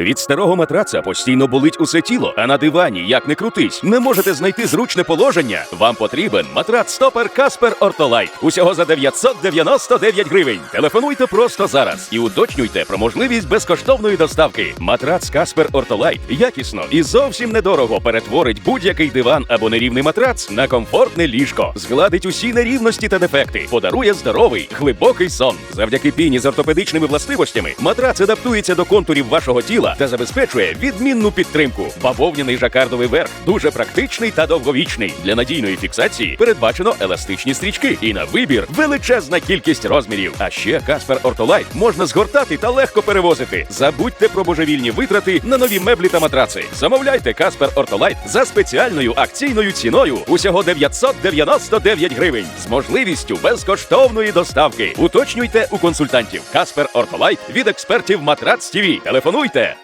Від старого матраца постійно болить усе тіло, а на дивані, як не крутись, не можете знайти зручне положення. Вам потрібен матрац стопер Каспер Ортолайт. Усього за 999 гривень. Телефонуйте просто зараз і уточнюйте про можливість безкоштовної доставки. Матрац Каспер Ортолайт якісно і зовсім недорого перетворить будь-який диван або нерівний матрац на комфортне ліжко, згладить усі нерівності та дефекти, подарує здоровий, глибокий сон. Завдяки піні з ортопедичними властивостями матрац адаптується до контурів вашого тіла та забезпечує відмінну підтримку. Бавовняний жакардовий верх дуже практичний та довговічний. Для надійної фіксації передбачено еластичні стрічки і на вибір величезна кількість розмірів. А ще Каспер Ортолайт можна згортати та легко перевозити. Забудьте про божевільні витрати на нові меблі та матраци. Замовляйте Каспер Ортолайт за спеціальною акційною ціною усього 999 гривень з можливістю безкоштовної доставки. Уточнюйте у консультантів. Каспер Ортолайт від експертів Матрац ТВ. Телефонуйте